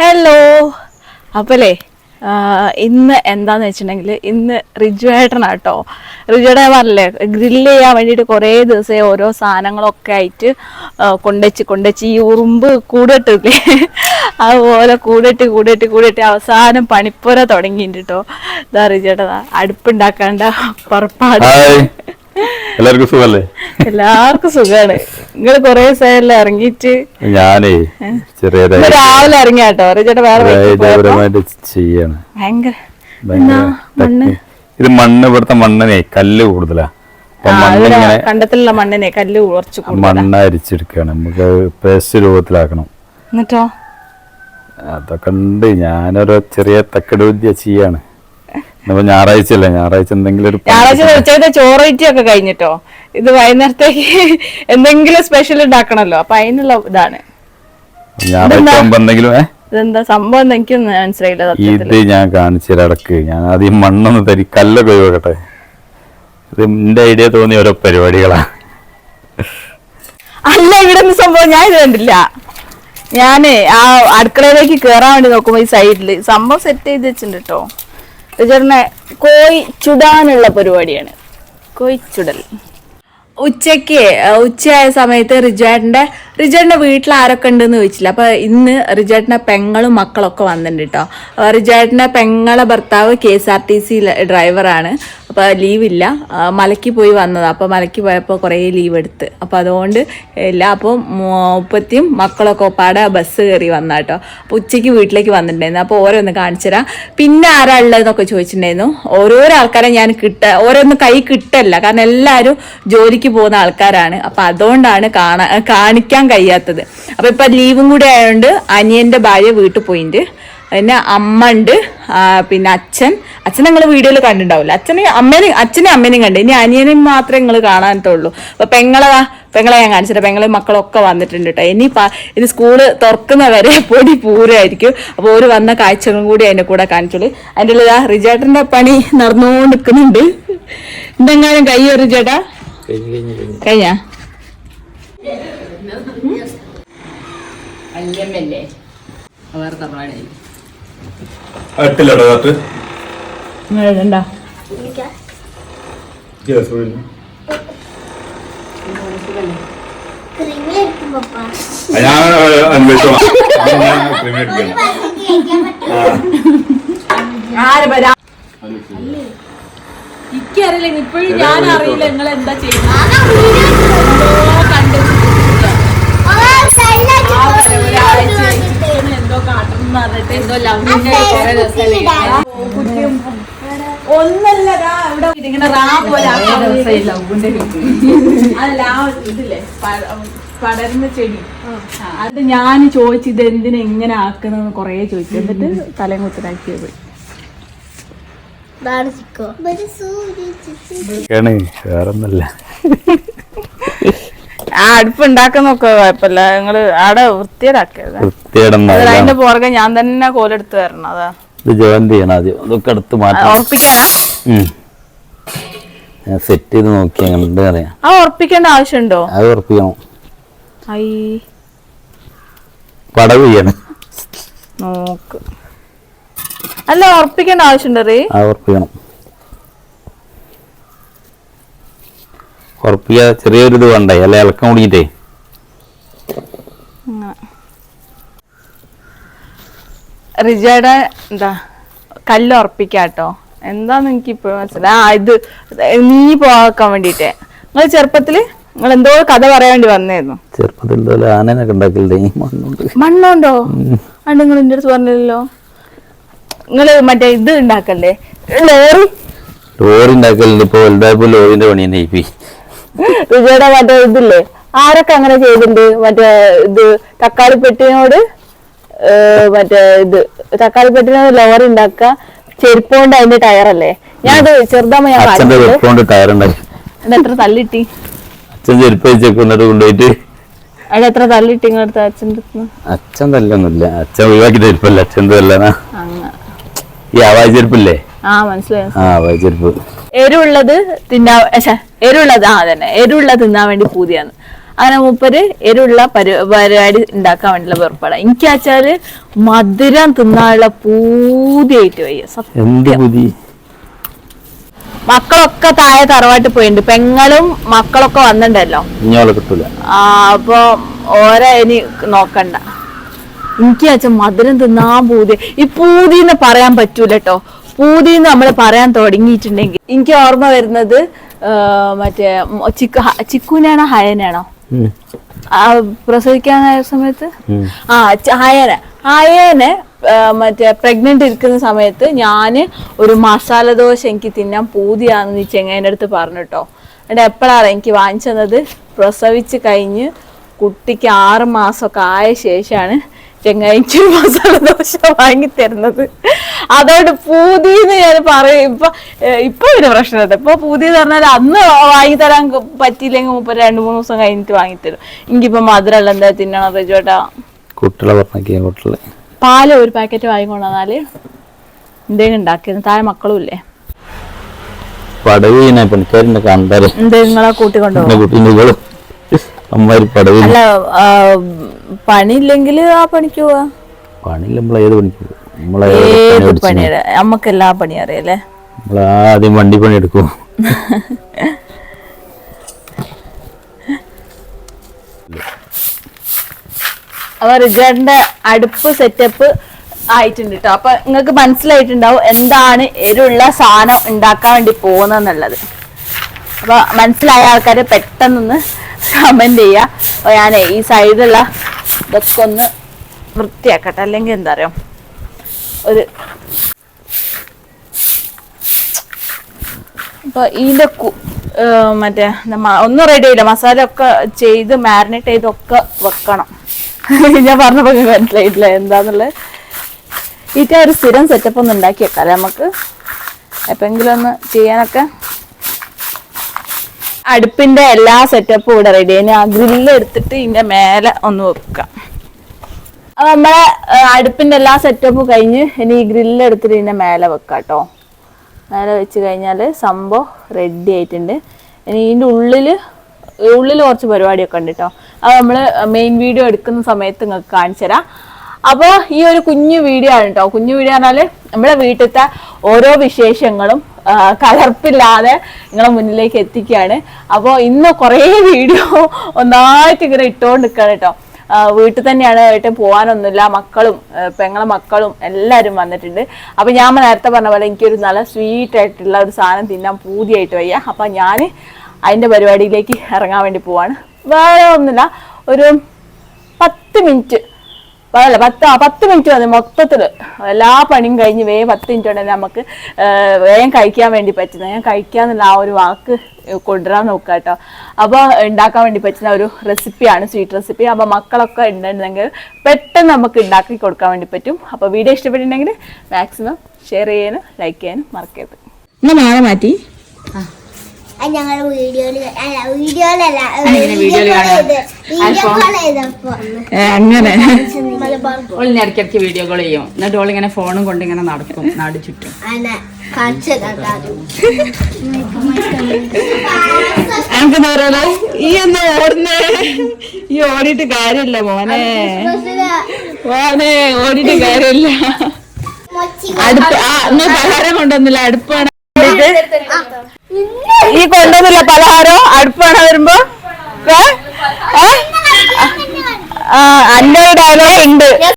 Hello അപ്പല്ലേ ഇന്ന് എന്താന്ന് വെച്ചിട്ടുണ്ടെങ്കിൽ ഇന്ന് റിജു ഏട്ടനാട്ടോ. റിജുയുടെ പറഞ്ഞില്ലേ ഗ്രില്ല് ചെയ്യാൻ വേണ്ടിയിട്ട് കുറേ ദിവസമേ ഓരോ സാധനങ്ങളൊക്കെ ആയിട്ട് കൊണ്ടുവച്ച് കൊണ്ടുവച്ച് ഈ ഉറുമ്പ് കൂടിട്ടില്ലേ? അതുപോലെ കൂടിട്ട് കൂടിട്ട് കൂടിട്ട് അവസാനം പണിപ്പുര തുടങ്ങിയിട്ട് കേട്ടോ ഇതാ റിജുയുടെ അടുപ്പുണ്ടാക്കാണ്ട പുറപ്പാട്. എല്ലാവർക്കും സുഖല്ലേ? എല്ലാവർക്കും സുഖാണ്. നിങ്ങൾ കുറേ ദിവസമായല്ലേ ഇറങ്ങിയിട്ട്? ഞാനേ ചെറിയതായി രാവിലെ ഇറങ്ങിയാട്ടോ വേറെ ചെയ്യാണ്. ഭയങ്കര ഇത് മണ്ണ് ഇവിടുത്തെ മണ്ണിനെ കല്ല് കൂടുതലാ. കണ്ടത്തിലുള്ള മണ്ണിനെ കല്ല് കുറച്ച്. മണ്ണ് അരിച്ചെടുക്കുകയാണ് നമുക്ക് പേസ്റ്റ് രൂപത്തിലാക്കണം. എന്നിട്ടോ? അതൊക്കെ ഉണ്ട്. ഞാനൊരു ചെറിയ തക്കട് വിദ്യ ചെയ്യാണ്. ഇന്നിപ്പോ ഞായറാഴ്ച അല്ലേ ഞായറാഴ്ച എന്തെങ്കിലും ഒരു ഞായറാഴ്ച ചോറൈറ്റി ചോറേറ്റി ഒക്കെ കഴിഞ്ഞിട്ടോ? ഇത് വൈകുന്നേരത്തേക്ക് എന്തെങ്കിലും സ്പെഷ്യൽ ഉണ്ടാക്കണല്ലോ? അപ്പൊ അതിനുള്ള ഇതാണ്. ഞായറാഴ്ച ആകുമ്പോ എന്തെങ്കിലും ഇതെന്താ സംഭവം എന്ന് മനസ്സിലായില്ല ഇത് ഞാൻ കാണിച്ചിടക്ക് ഞാൻ ആദ്യം മണ്ണൊന്ന് തരി കല്ലൊക്കെ ഒഴിവാക്കട്ടെ. ഇത് എന്റെ ഐഡിയ തോന്നിയ ഓരോ പരിപാടികളാ. അല്ല ഇവിടെ സംഭവം ഞാൻ ഇത് കണ്ടില്ല. ഞാൻ ആ അടുക്കളയിലേക്ക് കേറാൻ വേണ്ടി നോക്കുമ്പോ ഈ സൈഡിൽ സംഭവം സെറ്റ് ചെയ്ത് വെച്ചിട്ടുണ്ട് കേട്ടോ ചേട്ടനെ കോയി ചുടാനുള്ള പരിപാടിയാണ്. കോയി ചുടൽ. ഉച്ചയ്ക്ക് അഹ് ഉച്ചയായ സമയത്ത് റിജേട്ടന്റെ റിജേട്ടന്റെ വീട്ടിൽ ആരൊക്കെ ഉണ്ടെന്ന് ചോദിച്ചില്ല. അപ്പൊ ഇന്ന് റിജേട്ടന്റെ പെങ്ങളും മക്കളൊക്കെ വന്നിട്ടുണ്ട് കേട്ടോ റിജേട്ടന്റെ പെങ്ങളെ ഭർത്താവ് K S R T C ഡ്രൈവറാണ് അപ്പൊ ലീവില്ല. മലയ്ക്ക് പോയി വന്നതാണ് അപ്പോൾ മലയ്ക്ക് പോയപ്പോൾ കുറേ ലീവ് എടുത്ത്. അപ്പോൾ അതുകൊണ്ട് ഇല്ല അപ്പോൾ മുപ്പത്തിയും മക്കളൊക്കെ ഒപ്പാടെ ബസ് കയറി വന്ന കേട്ടോ അപ്പോൾ ഉച്ചയ്ക്ക് വീട്ടിലേക്ക് വന്നിട്ടുണ്ടായിരുന്നു. അപ്പോൾ ഓരോന്ന് കാണിച്ചുതരാം. പിന്നെ ആരാ ഉള്ളതെന്നൊക്കെ ചോദിച്ചിട്ടുണ്ടായിരുന്നു. ഓരോരോ ആൾക്കാരെ ഞാൻ കിട്ട ഓരോന്ന് കൈ കിട്ടല്ല. കാരണം എല്ലാവരും ജോലിക്ക് പോകുന്ന ആൾക്കാരാണ്. അപ്പോൾ അതുകൊണ്ടാണ് കാണാ കാണിക്കാൻ കഴിയാത്തത്. അപ്പോൾ ഇപ്പം ലീവും കൂടി ആയതുകൊണ്ട് അനിയന്റെ ഭാര്യ വീട്ടിൽ പോയിട്ടുണ്ട് പിന്നെ അമ്മ ഉണ്ട് പിന്നെ അച്ഛൻ. അച്ഛൻ നിങ്ങൾ വീഡിയോയിൽ കണ്ടിട്ടുണ്ടാവില്ല. അച്ഛനെ അമ്മേനെയും അച്ഛനെയും അമ്മേനെയും കണ്ട്. ഇനി അനിയനെയും മാത്രമേ നിങ്ങൾ കാണാനത്തുള്ളൂ അപ്പൊ പെങ്ങളെ വാ, പെങ്ങളെ ഞാൻ കാണിച്ചിട്ട് പെങ്ങളെ മക്കളൊക്കെ വന്നിട്ടുണ്ട് കേട്ടോ ഇനി പ- ഇനി സ്കൂൾ തുറക്കുന്ന വരെ പൊടി പൂരമായിരിക്കും അപ്പോൾ ഒരു വന്ന കാഴ്ചകളും കൂടി അതിന്റെ കൂടെ കാണിച്ചോളൂ. അതിന്റെ ഉള്ളിൽ ആ റിജേട്ടന്റെ പണി നടന്നുകൊണ്ട് നിൽക്കുന്നുണ്ട് എന്തെങ്കിലും കയ്യോ റിജേട്ടാ? കഴിഞ്ഞാ അല്ലേ അവർ പാടേ കാട്ട് ഞാൻ വരാ? എനിക്കറിയില്ല ഇപ്പോഴും ഞാൻ അറിയില്ല നിങ്ങൾ എന്താ ചെയ്യുന്നത്. എന്തോ പറഞ്ഞിട്ട് എന്തോ ഇവിടെ ഇങ്ങനെ റാ പോലെ അതല്ല ആ ഇതില്ലേ പടരുന്ന ചെടി. അത് ഞാൻ ചോദിച്ചു ഇത് എന്തിനാ എങ്ങനെ ആക്കുന്നത് കൊറേ ചോദിച്ചു. എന്നിട്ട് തലയും കുത്തനാക്കിയത് പോയി. വേറൊന്നല്ല ആ അടുപ്പ് കുഴപ്പമില്ല. നിങ്ങൾ അവിടെ വൃത്തിയേടാക്കരുത് അതിന്റെ പുറകെ ഞാൻ തന്നെ കോലെടുത്ത് തരണം അതാ. ഇത് ജോയിന്റ് ചെയ്യണം ആദ്യം. എടുത്ത് സെറ്റ് ചെയ്ത് നോക്കി അങ്ങനെ അറിയാം. ആ ഉറപ്പിക്കേണ്ട ആവശ്യമുണ്ടോ? അത് ഉറപ്പിക്കണം. ഐ. പടവ് ചെയ്യണം. നോക്ക്. അല്ല ഉറപ്പിക്കേണ്ട ആവശ്യമുണ്ടോ റീ? അത് ഉറപ്പിക്കണം. ഉറപ്പിക്കാ ചെറിയൊരു ഇത് വേണ്ടേ? അല്ലെ? ഇളക്കം കുടിക്കിട്ടേ റിജയുടെ എന്താ കല്ല് ഉറപ്പിക്കാട്ടോ എന്താന്ന് ഇപ്പൊ മനസ്സിലായി ആ ഇത് നീ പോകാൻ വേണ്ടിട്ടേ നിങ്ങൾ ചെറുപ്പത്തിൽ നിങ്ങൾ എന്തോ കഥ പറയാൻ വേണ്ടി വന്നായിരുന്നു ചെറുപ്പത്തിൽ ആനനൊക്കെ മണ്ണുണ്ട്. മണ്ണുണ്ടോ? അത് നിങ്ങൾ എന്റെ അടുത്ത് പറഞ്ഞില്ലല്ലോ. നിങ്ങൾ മറ്റേ ഇത് ഉണ്ടാക്കല്ലേ ലോറി? ലോറി ഉണ്ടാക്കലുണ്ട്. ഇപ്പൊ വലുതായപ്പോ ലോറിന്റെ പണി തന്നെ ഇപ്പി വിജയുടെ മറ്റേ ഇതില്ലേ? ആരൊക്കെ അങ്ങനെ ചെയ്തിട്ടുണ്ട്? മറ്റേ ഇത് തക്കാളി പെട്ടിനോട് മറ്റേ ഇത് തക്കാളി പെട്ടിനോട് ലോറി ഉണ്ടാക്കുക. ചെരുപ്പ് കൊണ്ട് അതിന്റെ ടയറല്ലേ? ഞാനത് ചെറുതാകുമ്പോ ഞാൻ അച്ഛന്റെ കാണിച്ചത് വെപ്പോണ്ട് അത് എത്ര തല്ലിട്ടി അച്ഛൻ ചെരുപ്പ് വെച്ചേക്ക് എന്നിട്ട് കൊണ്ടുപോയിട്ട്. അത് എത്ര തല്ലിട്ടി ഇങ്ങോട്ട് അച്ഛന്റെ അടുത്ത് അച്ഛൻ തല്ലൊന്നുമില്ല. അച്ഛൻ ഒഴിവാക്കി ചെരുപ്പല്ല. അച്ഛൻ തല്ലനാ? അങ്ങ്. ഈ ആവായി ചെരുപ്പില്ലേ? ആ മനസ്സിലായി ആ ആവായി ചെരുപ്പ്. എരിവുള്ളത് തിന്നാ ശ്ശെ, എരിവുള്ളത് ആ അതന്നെ. എരുള്ള തിന്നാൻ വേണ്ടി പൂതിയാന്ന് അങ്ങനെ മൂപ്പര് എരുള്ള പരി പരിപാടി ഉണ്ടാക്കാൻ വേണ്ടിയുള്ള വെറുപ്പാടാ എനിക്ക് വെച്ചാൽ മധുരം തിന്നാനുള്ള പൂതിയായിട്ട് വയ്യ. സത്യം. മക്കളൊക്കെ താഴെ തറവാട്ട് പോയിട്ടുണ്ട്. പെങ്ങളും മക്കളൊക്കെ വന്നിട്ടുണ്ടല്ലോ. ആ അപ്പൊ ഓരോ ഇനി നോക്കണ്ട. എനിക്ക് വെച്ചാൽ മധുരം തിന്നാൻ പൂതി. ഈ പൂതി എന്ന് പറയാൻ പറ്റൂല കേട്ടോ പൂതി എന്ന് നമ്മൾ പറയാൻ തുടങ്ങിയിട്ടുണ്ടെങ്കിൽ എനിക്ക് ഓർമ്മ വരുന്നത് മറ്റേ ചിക്കു ചിക്കുനാണോ ഹയനാണോ? പ്രസവിക്കാൻ സമയത്ത്? ആ ഹയന. ഹയനെ മറ്റേ പ്രഗ്നന്റ് ഇരിക്കുന്ന സമയത്ത് ഞാൻ ഒരു മസാല ദോശ എനിക്ക് തിന്നാൻ പൂതിയാണെന്ന് ഈ ചെങ്ങേന്റെ അടുത്ത് പറഞ്ഞു കേട്ടോ എന്നിട്ട് എപ്പോഴാണ് എനിക്ക് വാങ്ങിച്ചു തന്നത് പ്രസവിച്ച് കഴിഞ്ഞ് കുട്ടിക്ക് ആറ് മാസമൊക്കെ ആയ ശേഷമാണ് ചെങ്ങായിക്ക് മസാല ദോശ വാങ്ങി തരുന്നത് അതോട് പൂതിന്ന് ഞാൻ പറയും ഇപ്പൊ ഇപ്പൊ ഒരു പ്രശ്നം ഇപ്പൊ പൂതി എന്ന് പറഞ്ഞാൽ അന്ന് വാങ്ങി തരാൻ പറ്റിയില്ലെങ്കിൽ മുപ്പത് രണ്ട് മൂന്ന് ദിവസം കഴിഞ്ഞിട്ട് വാങ്ങിത്തരും. എനിക്കിപ്പോ മധുരമല്ല എന്താ തിന്നണം ചേട്ടാ കുട്ടികളെ കുട്ടികളെ. പാൽ ഒരു പാക്കറ്റ് വാങ്ങിക്കൊണ്ടാൽ എന്തെങ്കിലും ഉണ്ടാക്കിയത്. താഴെ മക്കളും ഇല്ലേ? പടവിനെ എന്തെങ്കിലും അല്ല പണിയില്ലെങ്കിൽ ആ പണിക്ക് പോവാ. പണിയില്ല നമ്മളെ ഏത് പണിക്ക് പോകും നമ്മളെ ഏത് പണി പണി നമ്മക്ക് എല്ലാ പണി അറിയാലേ നമ്മൾ ആദ്യം വണ്ടി പണി എടുക്കും. അപ്പൊ റിജാർഡിന്റെ അടുപ്പ് സെറ്റപ്പ് ആയിട്ടുണ്ട് കേട്ടോ അപ്പൊ നിങ്ങൾക്ക് മനസ്സിലായിട്ടുണ്ടാവും എന്താണ് എരുള്ള സാധനം ഉണ്ടാക്കാൻ വേണ്ടി പോകുന്നതെന്നുള്ളത്. അപ്പൊ മനസ്സിലായ ആൾക്കാർ പെട്ടെന്നൊന്ന് കമന്റ് ചെയ്യുക അപ്പൊ ഞാൻ ഈ സൈഡിലുള്ള ഇതൊക്കെ ഒന്ന് വൃത്തിയാക്കട്ടെ. അല്ലെങ്കിൽ എന്താ അറിയോ? ഒരു അപ്പൊ ഇതിന്റെ മറ്റേ ഒന്നും റെഡി ആയില്ല. മസാല ഒക്കെ ചെയ്ത് മാരിനേറ്റ് ചെയ്തൊക്കെ വെക്കണം. ഞാൻ പറഞ്ഞപ്പോ മനസ്സിലായിട്ടില്ല എന്താന്നുള്ളത്. ഈറ്റ ഒരു സ്ഥിരം സെറ്റപ്പ് ഒന്ന് ഉണ്ടാക്കി വെക്കാം നമുക്ക്? എപ്പെങ്കിലും ഒന്ന് ചെയ്യാനൊക്കെ അടുപ്പിന്റെ എല്ലാ സെറ്റപ്പും ഇവിടെ റെഡി ഇനി ആ ഗ്രില്ല് എടുത്തിട്ട് ഇതിന്റെ മേലെ ഒന്ന് വെക്കാം. അപ്പൊ നമ്മളെ അടുപ്പിന്റെ എല്ലാ സെറ്റപ്പും കഴിഞ്ഞ് ഇനി ഈ ഗ്രില്ല് എടുത്തിട്ട് ഇതിന്റെ മേലെ വെക്കാം കേട്ടോ മേലെ വെച്ച് കഴിഞ്ഞാൽ സംഭവം റെഡി ആയിട്ടുണ്ട്. ഇനി ഇതിന്റെ ഉള്ളിൽ ഉള്ളിൽ കുറച്ച് പരിപാടിയൊക്കെ ഉണ്ട് കേട്ടോ അത് നമ്മൾ മെയിൻ വീഡിയോ എടുക്കുന്ന സമയത്ത് നിങ്ങൾക്ക് കാണിച്ചു തരാം. അപ്പോൾ ഈ ഒരു കുഞ്ഞു വീഡിയോ ആണ് കേട്ടോ കുഞ്ഞു വീഡിയോ പറഞ്ഞാൽ നമ്മുടെ വീട്ടിലത്തെ ഓരോ വിശേഷങ്ങളും കലർപ്പില്ലാതെ നിങ്ങളെ മുന്നിലേക്ക് എത്തിക്കുകയാണ്. അപ്പോൾ ഇന്ന് കുറേ വീഡിയോ ഒന്നായിട്ട് ഇങ്ങനെ ഇട്ടുകൊണ്ട് നിൽക്കുകയാണ് കേട്ടോ വീട്ടിൽ തന്നെയാണ് ഏട്ടൻ പോകാനൊന്നുമില്ല മക്കളും പെങ്ങളെ മക്കളും എല്ലാവരും വന്നിട്ടുണ്ട്. അപ്പം ഞാൻ നേരത്തെ പറഞ്ഞ പോലെ എനിക്കൊരു നല്ല സ്വീറ്റ് ആയിട്ടുള്ള ഒരു സാധനം തിന്നാൻ പൂതിയായിട്ട് വയ്യ. അപ്പം ഞാൻ അതിന്റെ പരിപാടിയിലേക്ക് ഇറങ്ങാൻ വേണ്ടി പോവാണ്. വേറെ ഒന്നുമില്ല. ഒരു പത്ത് മിനിറ്റ് അല്ല പത്ത് ആ പത്ത് മിനിറ്റ് മതി മൊത്തത്തിൽ എല്ലാ പണിയും കഴിഞ്ഞ് വേഗം പത്ത് മിനിറ്റ് ഉണ്ടെങ്കിൽ നമുക്ക് ആ, വേഗം കഴിക്കാൻ വേണ്ടി പറ്റുന്ന ഞാൻ കഴിക്കാന്നുള്ള ആ ഒരു വാക്ക് കൊണ്ടുവരാൻ നോക്കുക കേട്ടോ അപ്പോൾ ഉണ്ടാക്കാൻ വേണ്ടി പറ്റുന്ന ഒരു റെസിപ്പിയാണ് സ്വീറ്റ് റെസിപ്പി. അപ്പോൾ മക്കളൊക്കെ ഉണ്ടെന്നുണ്ടെങ്കിൽ പെട്ടെന്ന് നമുക്ക് ഉണ്ടാക്കി കൊടുക്കാൻ വേണ്ടി പറ്റും. അപ്പോൾ വീഡിയോ ഇഷ്ടപ്പെട്ടിട്ടുണ്ടെങ്കിൽ മാക്സിമം ഷെയർ ചെയ്യാനും ലൈക്ക് ചെയ്യാനും മറക്കരുത്. എന്നാൽ മാറി മാറ്റി? അത് വീഡിയോയിൽ അല്ല വീഡിയോയിലല്ല അങ്ങനെ. ഇടയ്ക്കിടയ്ക്ക് വീഡിയോ കോൾ ചെയ്യും. എന്നിട്ട് ഇങ്ങനെ ഫോണും കൊണ്ട് ഇങ്ങനെ നടക്കും നാട് ചുറ്റും എനിക്ക് പറയാ ഈ ഒന്ന് ഓടുന്നേ. ഈ ഓടിയിട്ട് കാര്യമില്ല മോനെ. മോനെ ഓടിയിട്ട് കാര്യമില്ല. അടുപ്പ് ആ ഇന്ന് പലഹാരം കൊണ്ടുവന്നില്ല. അടുപ്പാണ്. കൊണ്ടുവന്നില്ല പലഹാരം അടുപ്പാണ് വരുമ്പോ? ഏ? അന്നൊരു ഡയലോഗ് ഉണ്ട്.